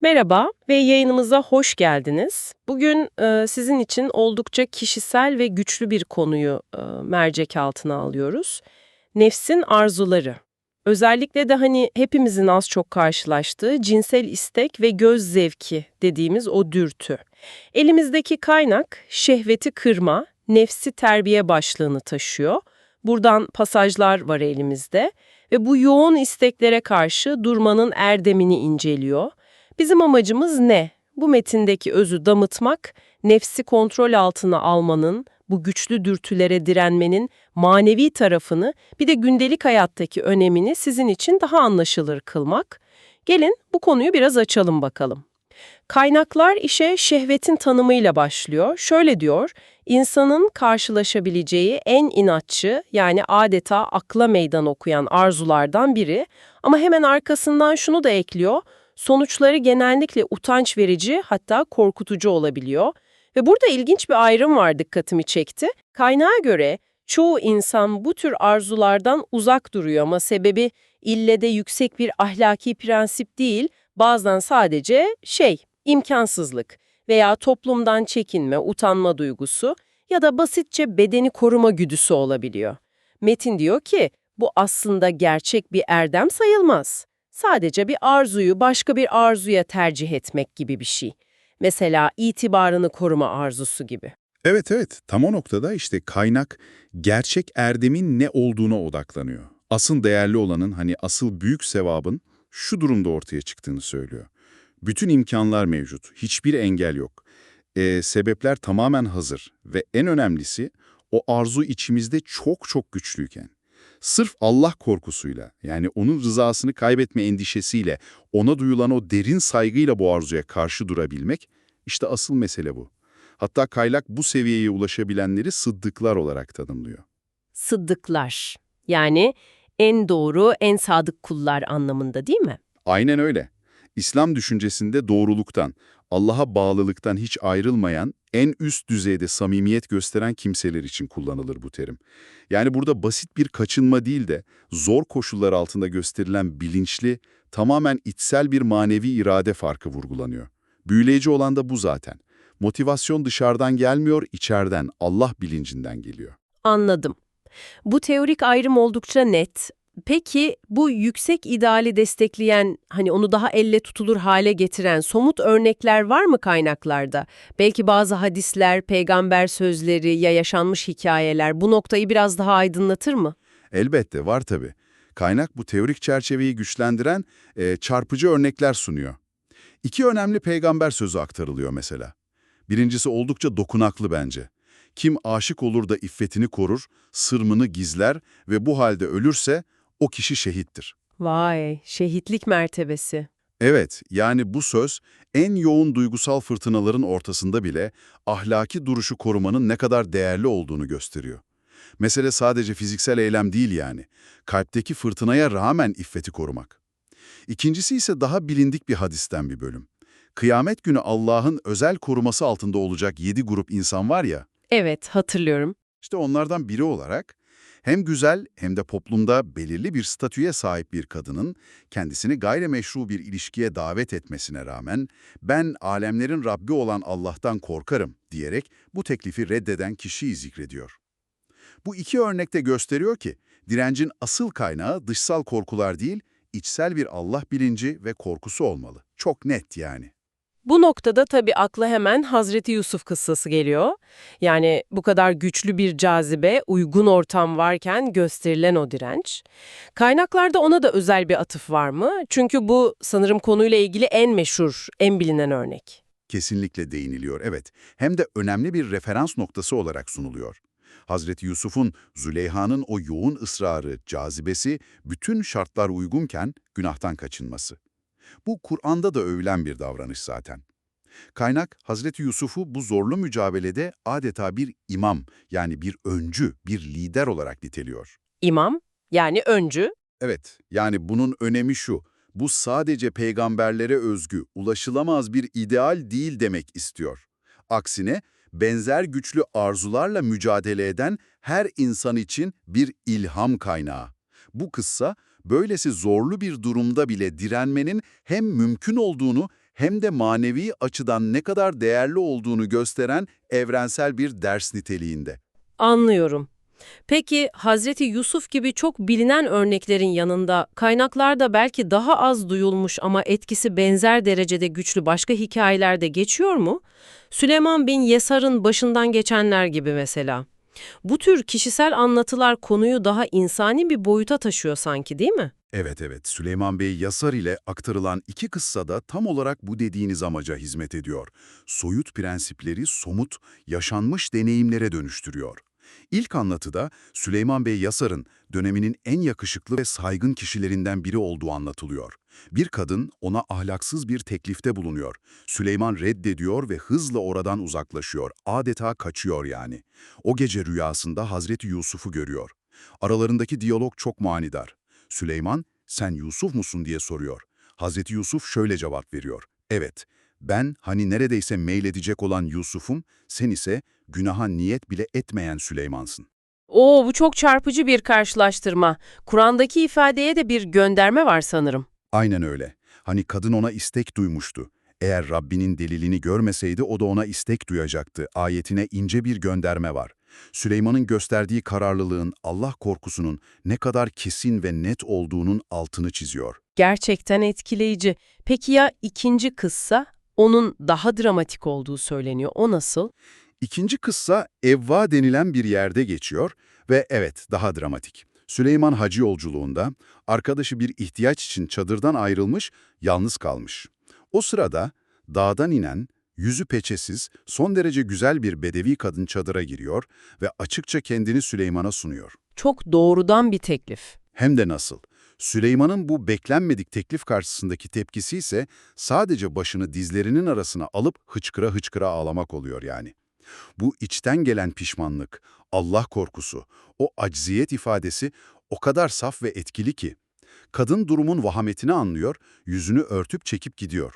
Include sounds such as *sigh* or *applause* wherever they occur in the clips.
Merhaba ve yayınımıza hoş geldiniz. Bugün e, sizin için oldukça kişisel ve güçlü bir konuyu e, mercek altına alıyoruz. Nefsin arzuları. Özellikle de hani hepimizin az çok karşılaştığı cinsel istek ve göz zevki dediğimiz o dürtü. Elimizdeki kaynak şehveti kırma, nefsi terbiye başlığını taşıyor. Buradan pasajlar var elimizde ve bu yoğun isteklere karşı durmanın erdemini inceliyor. Bizim amacımız ne? Bu metindeki özü damıtmak, nefsi kontrol altına almanın, bu güçlü dürtülere direnmenin manevi tarafını, bir de gündelik hayattaki önemini sizin için daha anlaşılır kılmak. Gelin bu konuyu biraz açalım bakalım. Kaynaklar işe şehvetin tanımıyla başlıyor. Şöyle diyor, insanın karşılaşabileceği en inatçı yani adeta akla meydan okuyan arzulardan biri ama hemen arkasından şunu da ekliyor, sonuçları genellikle utanç verici hatta korkutucu olabiliyor. Ve burada ilginç bir ayrım var dikkatimi çekti. Kaynağa göre çoğu insan bu tür arzulardan uzak duruyor ama sebebi ille de yüksek bir ahlaki prensip değil, bazen sadece şey, imkansızlık veya toplumdan çekinme, utanma duygusu ya da basitçe bedeni koruma güdüsü olabiliyor. Metin diyor ki bu aslında gerçek bir erdem sayılmaz. Sadece bir arzuyu başka bir arzuya tercih etmek gibi bir şey. Mesela itibarını koruma arzusu gibi. Evet evet, tam o noktada işte kaynak gerçek erdemin ne olduğuna odaklanıyor. Asıl değerli olanın hani asıl büyük sevabın şu durumda ortaya çıktığını söylüyor. Bütün imkanlar mevcut, hiçbir engel yok. E, sebepler tamamen hazır ve en önemlisi o arzu içimizde çok çok güçlüyken. Sırf Allah korkusuyla yani onun rızasını kaybetme endişesiyle ona duyulan o derin saygıyla bu arzuya karşı durabilmek işte asıl mesele bu. Hatta kaynak bu seviyeye ulaşabilenleri sıddıklar olarak tanımlıyor. Sıddıklar. Yani en doğru, en sadık kullar anlamında değil mi? Aynen öyle. İslam düşüncesinde doğruluktan, Allah'a bağlılıktan hiç ayrılmayan, en üst düzeyde samimiyet gösteren kimseler için kullanılır bu terim. Yani burada basit bir kaçınma değil de zor koşullar altında gösterilen bilinçli, tamamen içsel bir manevi irade farkı vurgulanıyor. Büyüleyici olan da bu zaten. Motivasyon dışarıdan gelmiyor, içeriden, Allah bilincinden geliyor. Anladım. Bu teorik ayrım oldukça net. Peki bu yüksek ideali destekleyen, hani onu daha elle tutulur hale getiren somut örnekler var mı kaynaklarda? Belki bazı hadisler, peygamber sözleri ya yaşanmış hikayeler bu noktayı biraz daha aydınlatır mı? Elbette var tabii. Kaynak bu teorik çerçeveyi güçlendiren e, çarpıcı örnekler sunuyor. İki önemli peygamber sözü aktarılıyor mesela. Birincisi oldukça dokunaklı bence. Kim aşık olur da iffetini korur, sırmını gizler ve bu halde ölürse o kişi şehittir. Vay, şehitlik mertebesi. Evet, yani bu söz en yoğun duygusal fırtınaların ortasında bile ahlaki duruşu korumanın ne kadar değerli olduğunu gösteriyor. Mesele sadece fiziksel eylem değil yani. Kalpteki fırtınaya rağmen iffeti korumak. İkincisi ise daha bilindik bir hadisten bir bölüm. Kıyamet günü Allah'ın özel koruması altında olacak yedi grup insan var ya, Evet, hatırlıyorum. işte onlardan biri olarak hem güzel hem de toplumda belirli bir statüye sahip bir kadının kendisini gayrimeşru bir ilişkiye davet etmesine rağmen ben alemlerin Rabbi olan Allah'tan korkarım diyerek bu teklifi reddeden kişiyi zikrediyor. Bu iki örnekte gösteriyor ki direncin asıl kaynağı dışsal korkular değil, içsel bir Allah bilinci ve korkusu olmalı. Çok net yani. Bu noktada tabii akla hemen Hazreti Yusuf kıssası geliyor. Yani bu kadar güçlü bir cazibe, uygun ortam varken gösterilen o direnç. Kaynaklarda ona da özel bir atıf var mı? Çünkü bu sanırım konuyla ilgili en meşhur, en bilinen örnek. Kesinlikle değiniliyor, evet. Hem de önemli bir referans noktası olarak sunuluyor. Hazreti Yusuf'un, Züleyha'nın o yoğun ısrarı, cazibesi, bütün şartlar uygunken günahtan kaçınması. Bu Kur'an'da da övülen bir davranış zaten. Kaynak, Hazreti Yusuf'u bu zorlu mücadelede adeta bir imam, yani bir öncü, bir lider olarak niteliyor. İmam, yani öncü, Evet, yani bunun önemi şu, bu sadece peygamberlere özgü, ulaşılamaz bir ideal değil demek istiyor. Aksine, benzer güçlü arzularla mücadele eden her insan için bir ilham kaynağı. Bu kıssa, böylesi zorlu bir durumda bile direnmenin hem mümkün olduğunu hem de manevi açıdan ne kadar değerli olduğunu gösteren evrensel bir ders niteliğinde. Anlıyorum. Peki Hazreti Yusuf gibi çok bilinen örneklerin yanında kaynaklarda belki daha az duyulmuş ama etkisi benzer derecede güçlü başka hikayeler de geçiyor mu? Süleyman bin Yesar'ın başından geçenler gibi mesela. Bu tür kişisel anlatılar konuyu daha insani bir boyuta taşıyor sanki değil mi? Evet evet, Süleyman Bey Yasar ile aktarılan iki kıssa da tam olarak bu dediğiniz amaca hizmet ediyor. Soyut prensipleri somut, yaşanmış deneyimlere dönüştürüyor. İlk anlatıda Süleyman Bey Yasar'ın döneminin en yakışıklı ve saygın kişilerinden biri olduğu anlatılıyor. Bir kadın ona ahlaksız bir teklifte bulunuyor. Süleyman reddediyor ve hızla oradan uzaklaşıyor. Adeta kaçıyor yani. O gece rüyasında Hazreti Yusuf'u görüyor. Aralarındaki diyalog çok manidar. Süleyman, sen Yusuf musun diye soruyor. Hazreti Yusuf şöyle cevap veriyor. Evet, ben hani neredeyse meyledecek olan Yusuf'um, sen ise günaha niyet bile etmeyen Süleyman'sın. Oo bu çok çarpıcı bir karşılaştırma. Kur'an'daki ifadeye de bir gönderme var sanırım. Aynen öyle. Hani kadın ona istek duymuştu. Eğer Rabbinin delilini görmeseydi o da ona istek duyacaktı. Ayetine ince bir gönderme var. Süleyman'ın gösterdiği kararlılığın, Allah korkusunun ne kadar kesin ve net olduğunun altını çiziyor. Gerçekten etkileyici. Peki ya ikinci kıssa? Onun daha dramatik olduğu söyleniyor. O nasıl? İkinci kıssa Evva denilen bir yerde geçiyor ve evet daha dramatik. Süleyman hacı yolculuğunda arkadaşı bir ihtiyaç için çadırdan ayrılmış, yalnız kalmış. O sırada dağdan inen, yüzü peçesiz, son derece güzel bir bedevi kadın çadıra giriyor ve açıkça kendini Süleyman'a sunuyor. Çok doğrudan bir teklif. Hem de nasıl? Süleyman'ın bu beklenmedik teklif karşısındaki tepkisi ise sadece başını dizlerinin arasına alıp hıçkıra hıçkıra ağlamak oluyor yani. Bu içten gelen pişmanlık, Allah korkusu, o acziyet ifadesi o kadar saf ve etkili ki. Kadın durumun vahametini anlıyor, yüzünü örtüp çekip gidiyor.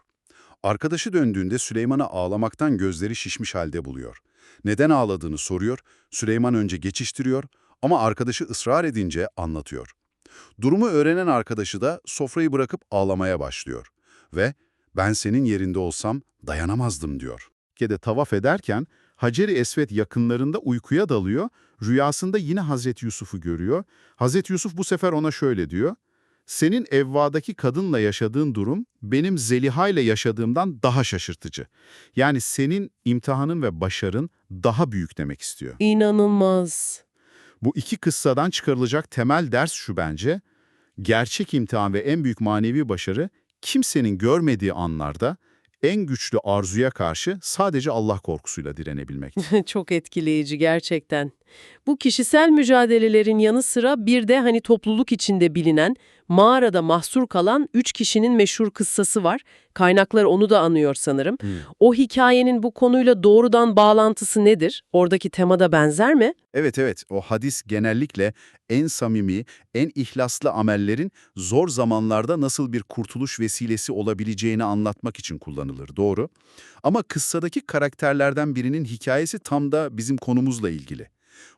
Arkadaşı döndüğünde Süleyman'ı ağlamaktan gözleri şişmiş halde buluyor. Neden ağladığını soruyor, Süleyman önce geçiştiriyor ama arkadaşı ısrar edince anlatıyor. Durumu öğrenen arkadaşı da sofrayı bırakıp ağlamaya başlıyor. Ve ben senin yerinde olsam dayanamazdım diyor. Kede tavaf ederken Hacer-i Esved yakınlarında uykuya dalıyor, rüyasında yine Hazreti Yusuf'u görüyor. Hazreti Yusuf bu sefer ona şöyle diyor, senin evvadaki kadınla yaşadığın durum benim Zeliha ile yaşadığımdan daha şaşırtıcı. Yani senin imtihanın ve başarın daha büyük demek istiyor. İnanılmaz. Bu iki kıssadan çıkarılacak temel ders şu bence. Gerçek imtihan ve en büyük manevi başarı kimsenin görmediği anlarda en güçlü arzuya karşı sadece Allah korkusuyla direnebilmek. *laughs* Çok etkileyici gerçekten. Bu kişisel mücadelelerin yanı sıra bir de hani topluluk içinde bilinen, mağarada mahsur kalan üç kişinin meşhur kıssası var. Kaynaklar onu da anıyor sanırım. O hikayenin bu konuyla doğrudan bağlantısı nedir? Oradaki temada benzer mi? Evet evet o hadis genellikle en samimi, en ihlaslı amellerin zor zamanlarda nasıl bir kurtuluş vesilesi olabileceğini anlatmak için kullanılır, doğru. Ama kıssadaki karakterlerden birinin hikayesi tam da bizim konumuzla ilgili.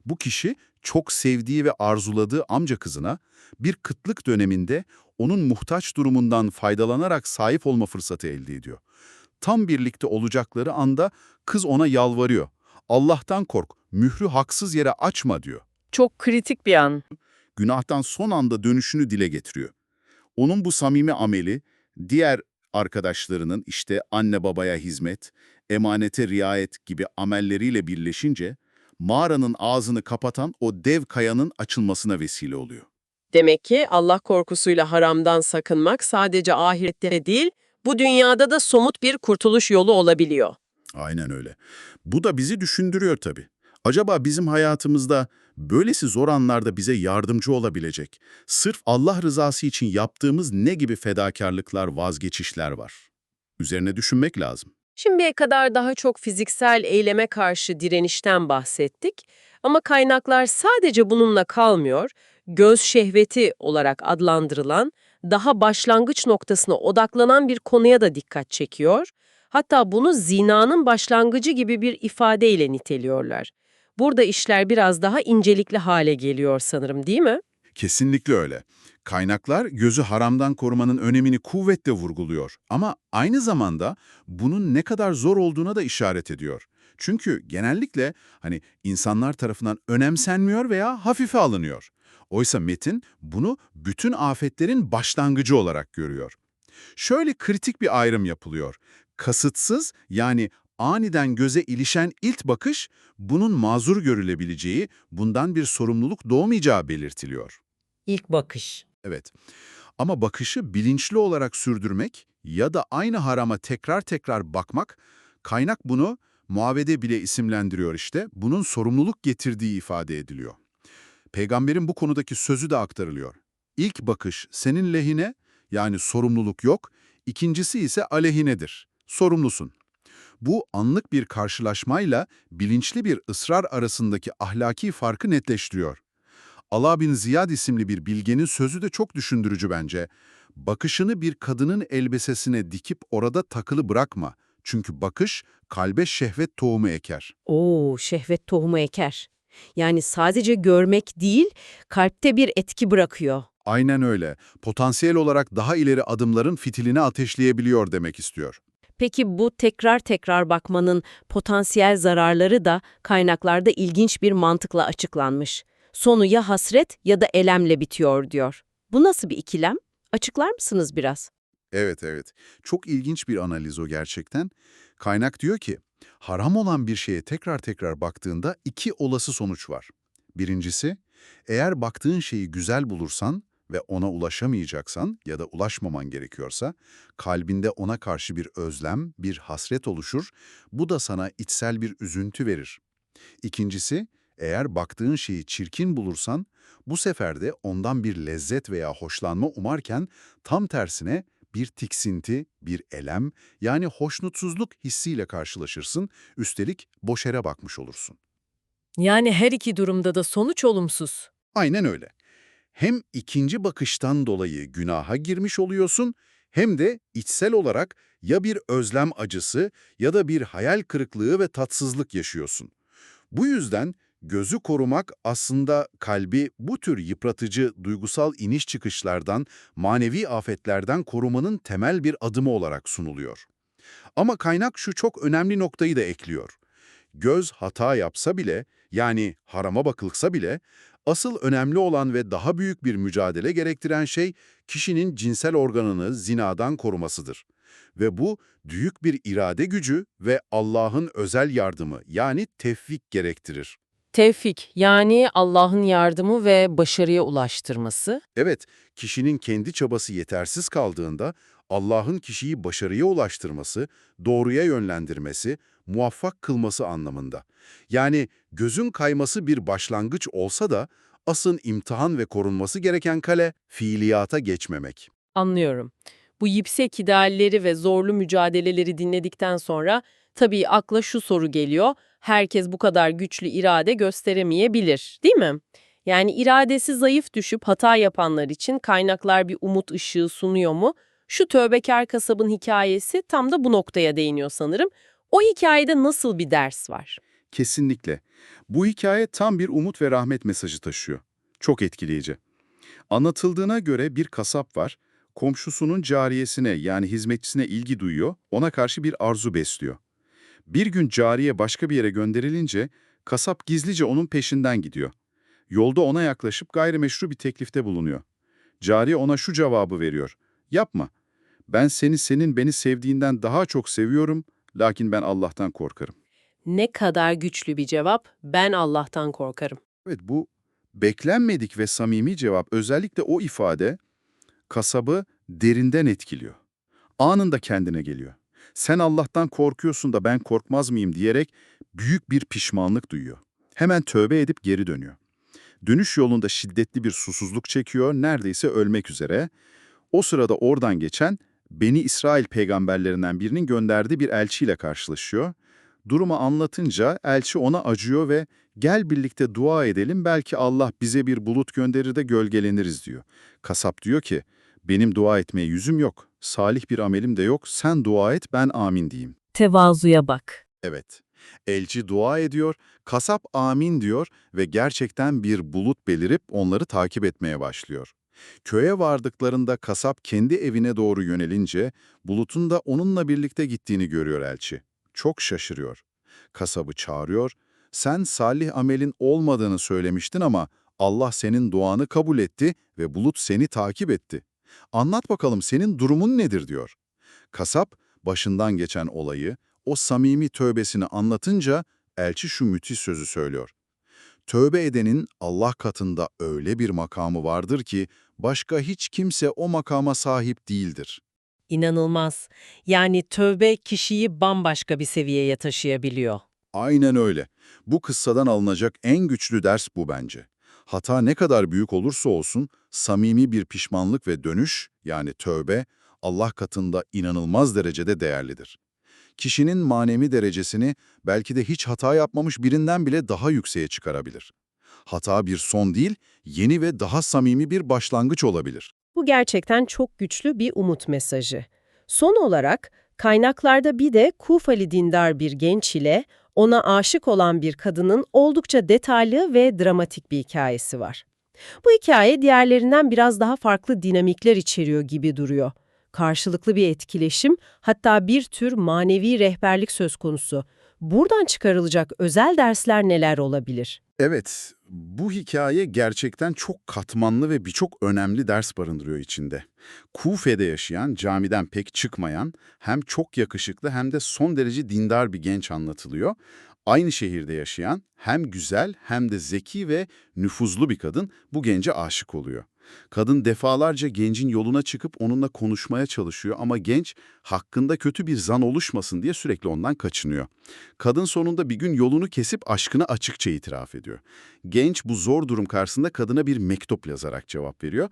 Bu kişi çok sevdiği ve arzuladığı amca kızına bir kıtlık döneminde onun muhtaç durumundan faydalanarak sahip olma fırsatı elde ediyor. Tam birlikte olacakları anda kız ona yalvarıyor. Allah'tan kork, mührü haksız yere açma diyor. Çok kritik bir an. Günahtan son anda dönüşünü dile getiriyor. Onun bu samimi ameli, diğer arkadaşlarının işte anne babaya hizmet, emanete riayet gibi amelleriyle birleşince, mağaranın ağzını kapatan o dev kayanın açılmasına vesile oluyor. Demek ki Allah korkusuyla haramdan sakınmak sadece ahirette değil, bu dünyada da somut bir kurtuluş yolu olabiliyor. Aynen öyle. Bu da bizi düşündürüyor tabii. Acaba bizim hayatımızda böylesi zor anlarda bize yardımcı olabilecek, sırf Allah rızası için yaptığımız ne gibi fedakarlıklar, vazgeçişler var? Üzerine düşünmek lazım. Şimdiye kadar daha çok fiziksel eyleme karşı direnişten bahsettik ama kaynaklar sadece bununla kalmıyor, göz şehveti olarak adlandırılan, daha başlangıç noktasına odaklanan bir konuya da dikkat çekiyor. Hatta bunu zinanın başlangıcı gibi bir ifadeyle niteliyorlar. Burada işler biraz daha incelikli hale geliyor sanırım değil mi? Kesinlikle öyle. Kaynaklar gözü haramdan korumanın önemini kuvvetle vurguluyor ama aynı zamanda bunun ne kadar zor olduğuna da işaret ediyor. Çünkü genellikle hani insanlar tarafından önemsenmiyor veya hafife alınıyor. Oysa metin bunu bütün afetlerin başlangıcı olarak görüyor. Şöyle kritik bir ayrım yapılıyor. Kasıtsız yani aniden göze ilişen ilk bakış bunun mazur görülebileceği, bundan bir sorumluluk doğmayacağı belirtiliyor. İlk bakış. Evet. Ama bakışı bilinçli olarak sürdürmek ya da aynı harama tekrar tekrar bakmak, kaynak bunu muavede bile isimlendiriyor işte, bunun sorumluluk getirdiği ifade ediliyor. Peygamberin bu konudaki sözü de aktarılıyor. İlk bakış senin lehine, yani sorumluluk yok, ikincisi ise aleyhinedir, sorumlusun. Bu anlık bir karşılaşmayla bilinçli bir ısrar arasındaki ahlaki farkı netleştiriyor. Ala bin Ziyad isimli bir bilgenin sözü de çok düşündürücü bence. Bakışını bir kadının elbisesine dikip orada takılı bırakma. Çünkü bakış kalbe şehvet tohumu eker. Oo, şehvet tohumu eker. Yani sadece görmek değil, kalpte bir etki bırakıyor. Aynen öyle. Potansiyel olarak daha ileri adımların fitilini ateşleyebiliyor demek istiyor. Peki bu tekrar tekrar bakmanın potansiyel zararları da kaynaklarda ilginç bir mantıkla açıklanmış. Sonu ya hasret ya da elemle bitiyor diyor. Bu nasıl bir ikilem? Açıklar mısınız biraz? Evet evet. Çok ilginç bir analiz o gerçekten. Kaynak diyor ki, haram olan bir şeye tekrar tekrar baktığında iki olası sonuç var. Birincisi, eğer baktığın şeyi güzel bulursan ve ona ulaşamayacaksan ya da ulaşmaman gerekiyorsa, kalbinde ona karşı bir özlem, bir hasret oluşur, bu da sana içsel bir üzüntü verir. İkincisi, eğer baktığın şeyi çirkin bulursan, bu sefer de ondan bir lezzet veya hoşlanma umarken tam tersine bir tiksinti, bir elem yani hoşnutsuzluk hissiyle karşılaşırsın, üstelik boş yere bakmış olursun. Yani her iki durumda da sonuç olumsuz. Aynen öyle. Hem ikinci bakıştan dolayı günaha girmiş oluyorsun, hem de içsel olarak ya bir özlem acısı ya da bir hayal kırıklığı ve tatsızlık yaşıyorsun. Bu yüzden gözü korumak aslında kalbi bu tür yıpratıcı duygusal iniş çıkışlardan, manevi afetlerden korumanın temel bir adımı olarak sunuluyor. Ama kaynak şu çok önemli noktayı da ekliyor. Göz hata yapsa bile, yani harama bakılsa bile, asıl önemli olan ve daha büyük bir mücadele gerektiren şey kişinin cinsel organını zinadan korumasıdır. Ve bu büyük bir irade gücü ve Allah'ın özel yardımı yani tevfik gerektirir. Tevfik yani Allah'ın yardımı ve başarıya ulaştırması. Evet, kişinin kendi çabası yetersiz kaldığında Allah'ın kişiyi başarıya ulaştırması, doğruya yönlendirmesi, muvaffak kılması anlamında. Yani gözün kayması bir başlangıç olsa da asıl imtihan ve korunması gereken kale fiiliyata geçmemek. Anlıyorum. Bu yüksek idealleri ve zorlu mücadeleleri dinledikten sonra tabii akla şu soru geliyor. Herkes bu kadar güçlü irade gösteremeyebilir, değil mi? Yani iradesi zayıf düşüp hata yapanlar için kaynaklar bir umut ışığı sunuyor mu? Şu tövbekar kasabın hikayesi tam da bu noktaya değiniyor sanırım. O hikayede nasıl bir ders var? Kesinlikle. Bu hikaye tam bir umut ve rahmet mesajı taşıyor. Çok etkileyici. Anlatıldığına göre bir kasap var, komşusunun cariyesine yani hizmetçisine ilgi duyuyor, ona karşı bir arzu besliyor. Bir gün cariye başka bir yere gönderilince kasap gizlice onun peşinden gidiyor. Yolda ona yaklaşıp gayrimeşru bir teklifte bulunuyor. Cariye ona şu cevabı veriyor. Yapma. Ben seni senin beni sevdiğinden daha çok seviyorum, lakin ben Allah'tan korkarım. Ne kadar güçlü bir cevap, ben Allah'tan korkarım. Evet bu beklenmedik ve samimi cevap özellikle o ifade kasabı derinden etkiliyor. Anında kendine geliyor. Sen Allah'tan korkuyorsun da ben korkmaz mıyım diyerek büyük bir pişmanlık duyuyor. Hemen tövbe edip geri dönüyor. Dönüş yolunda şiddetli bir susuzluk çekiyor, neredeyse ölmek üzere. O sırada oradan geçen Beni İsrail peygamberlerinden birinin gönderdiği bir elçiyle karşılaşıyor. Durumu anlatınca elçi ona acıyor ve gel birlikte dua edelim belki Allah bize bir bulut gönderir de gölgeleniriz diyor. Kasap diyor ki benim dua etmeye yüzüm yok, salih bir amelim de yok, sen dua et ben amin diyeyim. Tevazuya bak. Evet. Elçi dua ediyor, kasap amin diyor ve gerçekten bir bulut belirip onları takip etmeye başlıyor. Köye vardıklarında kasap kendi evine doğru yönelince Bulut'un da onunla birlikte gittiğini görüyor elçi. Çok şaşırıyor. Kasabı çağırıyor. Sen salih amelin olmadığını söylemiştin ama Allah senin duanı kabul etti ve Bulut seni takip etti. Anlat bakalım senin durumun nedir diyor. Kasap başından geçen olayı, o samimi tövbesini anlatınca elçi şu müthiş sözü söylüyor. Tövbe edenin Allah katında öyle bir makamı vardır ki başka hiç kimse o makama sahip değildir. İnanılmaz. Yani tövbe kişiyi bambaşka bir seviyeye taşıyabiliyor. Aynen öyle. Bu kıssadan alınacak en güçlü ders bu bence. Hata ne kadar büyük olursa olsun samimi bir pişmanlık ve dönüş yani tövbe Allah katında inanılmaz derecede değerlidir. Kişinin manevi derecesini belki de hiç hata yapmamış birinden bile daha yükseğe çıkarabilir. Hata bir son değil, yeni ve daha samimi bir başlangıç olabilir. Bu gerçekten çok güçlü bir umut mesajı. Son olarak kaynaklarda bir de Kufali dindar bir genç ile ona aşık olan bir kadının oldukça detaylı ve dramatik bir hikayesi var. Bu hikaye diğerlerinden biraz daha farklı dinamikler içeriyor gibi duruyor. Karşılıklı bir etkileşim, hatta bir tür manevi rehberlik söz konusu. Buradan çıkarılacak özel dersler neler olabilir? Evet, bu hikaye gerçekten çok katmanlı ve birçok önemli ders barındırıyor içinde. Kufe'de yaşayan, camiden pek çıkmayan, hem çok yakışıklı hem de son derece dindar bir genç anlatılıyor. Aynı şehirde yaşayan, hem güzel hem de zeki ve nüfuzlu bir kadın bu gence aşık oluyor. Kadın defalarca gencin yoluna çıkıp onunla konuşmaya çalışıyor ama genç hakkında kötü bir zan oluşmasın diye sürekli ondan kaçınıyor. Kadın sonunda bir gün yolunu kesip aşkını açıkça itiraf ediyor. Genç bu zor durum karşısında kadına bir mektup yazarak cevap veriyor.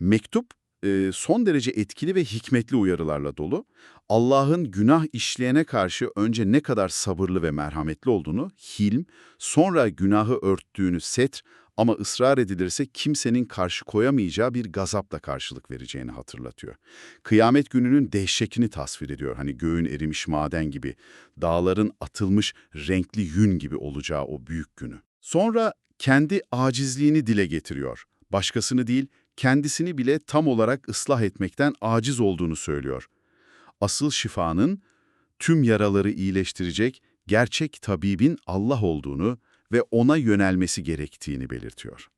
Mektup e, son derece etkili ve hikmetli uyarılarla dolu. Allah'ın günah işleyene karşı önce ne kadar sabırlı ve merhametli olduğunu, hilm, sonra günahı örttüğünü setr ama ısrar edilirse kimsenin karşı koyamayacağı bir gazapla karşılık vereceğini hatırlatıyor. Kıyamet gününün dehşetini tasvir ediyor. Hani göğün erimiş maden gibi, dağların atılmış renkli yün gibi olacağı o büyük günü. Sonra kendi acizliğini dile getiriyor. Başkasını değil, kendisini bile tam olarak ıslah etmekten aciz olduğunu söylüyor. Asıl şifanın tüm yaraları iyileştirecek gerçek tabibin Allah olduğunu ve ona yönelmesi gerektiğini belirtiyor.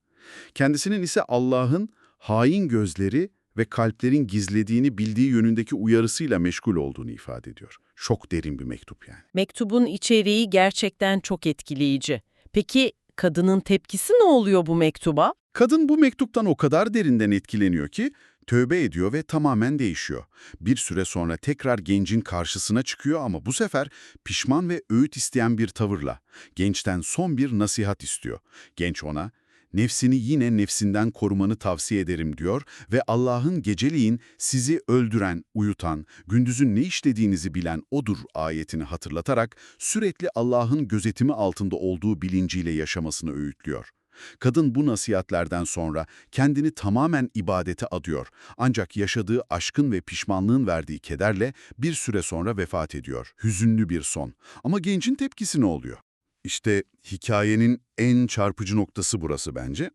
Kendisinin ise Allah'ın hain gözleri ve kalplerin gizlediğini bildiği yönündeki uyarısıyla meşgul olduğunu ifade ediyor. Çok derin bir mektup yani. Mektubun içeriği gerçekten çok etkileyici. Peki kadının tepkisi ne oluyor bu mektuba? Kadın bu mektuptan o kadar derinden etkileniyor ki tövbe ediyor ve tamamen değişiyor. Bir süre sonra tekrar gencin karşısına çıkıyor ama bu sefer pişman ve öğüt isteyen bir tavırla. Gençten son bir nasihat istiyor. Genç ona, nefsini yine nefsinden korumanı tavsiye ederim diyor ve Allah'ın geceliğin sizi öldüren, uyutan, gündüzün ne işlediğinizi bilen odur ayetini hatırlatarak sürekli Allah'ın gözetimi altında olduğu bilinciyle yaşamasını öğütlüyor. Kadın bu nasihatlerden sonra kendini tamamen ibadete adıyor. Ancak yaşadığı aşkın ve pişmanlığın verdiği kederle bir süre sonra vefat ediyor. Hüzünlü bir son. Ama gencin tepkisi ne oluyor? İşte hikayenin en çarpıcı noktası burası bence.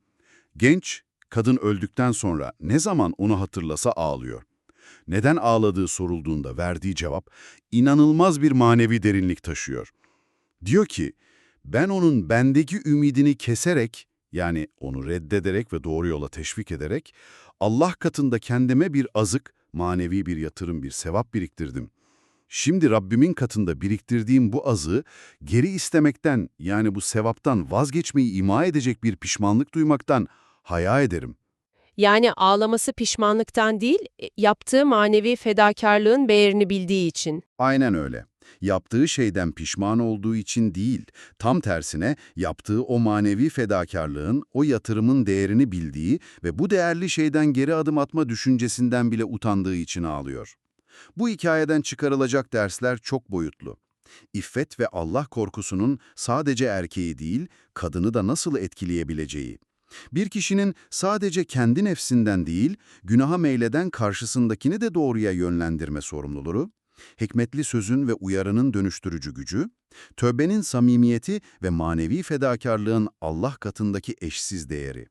Genç, kadın öldükten sonra ne zaman onu hatırlasa ağlıyor. Neden ağladığı sorulduğunda verdiği cevap inanılmaz bir manevi derinlik taşıyor. Diyor ki, ben onun bendeki ümidini keserek, yani onu reddederek ve doğru yola teşvik ederek, Allah katında kendime bir azık, manevi bir yatırım, bir sevap biriktirdim. Şimdi Rabbimin katında biriktirdiğim bu azığı geri istemekten, yani bu sevaptan vazgeçmeyi ima edecek bir pişmanlık duymaktan haya ederim. Yani ağlaması pişmanlıktan değil, e, yaptığı manevi fedakarlığın değerini bildiği için. Aynen öyle. Yaptığı şeyden pişman olduğu için değil, tam tersine yaptığı o manevi fedakarlığın, o yatırımın değerini bildiği ve bu değerli şeyden geri adım atma düşüncesinden bile utandığı için ağlıyor. Bu hikayeden çıkarılacak dersler çok boyutlu. İffet ve Allah korkusunun sadece erkeği değil, kadını da nasıl etkileyebileceği. Bir kişinin sadece kendi nefsinden değil, günaha meyleden karşısındakini de doğruya yönlendirme sorumluluğu, hikmetli sözün ve uyarının dönüştürücü gücü, tövbenin samimiyeti ve manevi fedakarlığın Allah katındaki eşsiz değeri.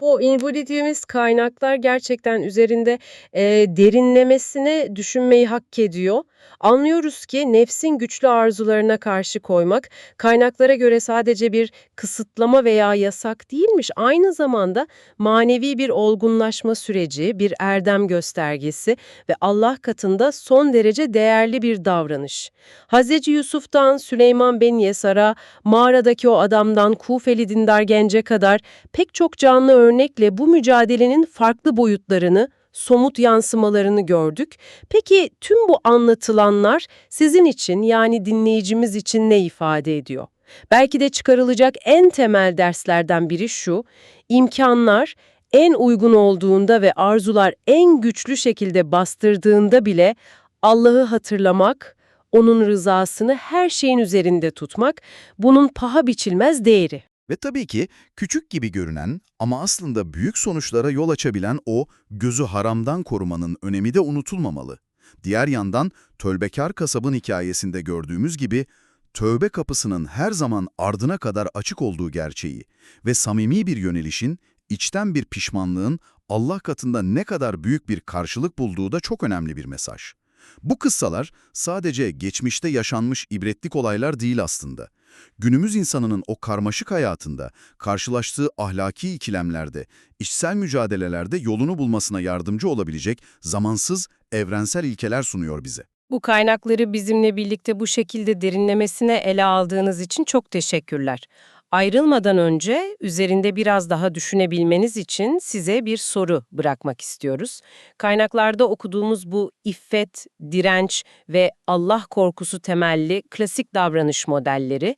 Bu info dediğimiz kaynaklar gerçekten üzerinde e, derinlemesine düşünmeyi hak ediyor. Anlıyoruz ki nefsin güçlü arzularına karşı koymak kaynaklara göre sadece bir kısıtlama veya yasak değilmiş. Aynı zamanda manevi bir olgunlaşma süreci, bir erdem göstergesi ve Allah katında son derece değerli bir davranış. Hz. Yusuf'tan Süleyman Ben Yesar'a, mağaradaki o adamdan Kufeli dindar gence kadar pek çok canlı örnekle bu mücadelenin farklı boyutlarını, somut yansımalarını gördük. Peki tüm bu anlatılanlar sizin için yani dinleyicimiz için ne ifade ediyor? Belki de çıkarılacak en temel derslerden biri şu, imkanlar en uygun olduğunda ve arzular en güçlü şekilde bastırdığında bile Allah'ı hatırlamak, onun rızasını her şeyin üzerinde tutmak, bunun paha biçilmez değeri. Ve tabii ki küçük gibi görünen ama aslında büyük sonuçlara yol açabilen o gözü haramdan korumanın önemi de unutulmamalı. Diğer yandan tölbekar kasabın hikayesinde gördüğümüz gibi tövbe kapısının her zaman ardına kadar açık olduğu gerçeği ve samimi bir yönelişin, içten bir pişmanlığın Allah katında ne kadar büyük bir karşılık bulduğu da çok önemli bir mesaj. Bu kıssalar sadece geçmişte yaşanmış ibretlik olaylar değil aslında. Günümüz insanının o karmaşık hayatında, karşılaştığı ahlaki ikilemlerde, içsel mücadelelerde yolunu bulmasına yardımcı olabilecek zamansız, evrensel ilkeler sunuyor bize. Bu kaynakları bizimle birlikte bu şekilde derinlemesine ele aldığınız için çok teşekkürler. Ayrılmadan önce üzerinde biraz daha düşünebilmeniz için size bir soru bırakmak istiyoruz. Kaynaklarda okuduğumuz bu iffet, direnç ve Allah korkusu temelli klasik davranış modelleri,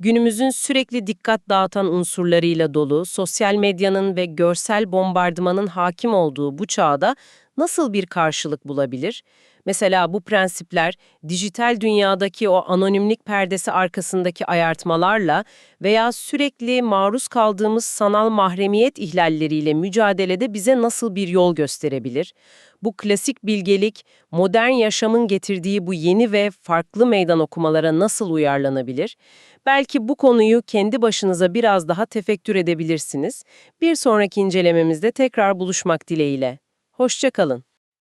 günümüzün sürekli dikkat dağıtan unsurlarıyla dolu, sosyal medyanın ve görsel bombardımanın hakim olduğu bu çağda nasıl bir karşılık bulabilir? Mesela bu prensipler dijital dünyadaki o anonimlik perdesi arkasındaki ayartmalarla veya sürekli maruz kaldığımız sanal mahremiyet ihlalleriyle mücadelede bize nasıl bir yol gösterebilir? Bu klasik bilgelik, modern yaşamın getirdiği bu yeni ve farklı meydan okumalara nasıl uyarlanabilir? Belki bu konuyu kendi başınıza biraz daha tefekkür edebilirsiniz. Bir sonraki incelememizde tekrar buluşmak dileğiyle. Hoşça kalın.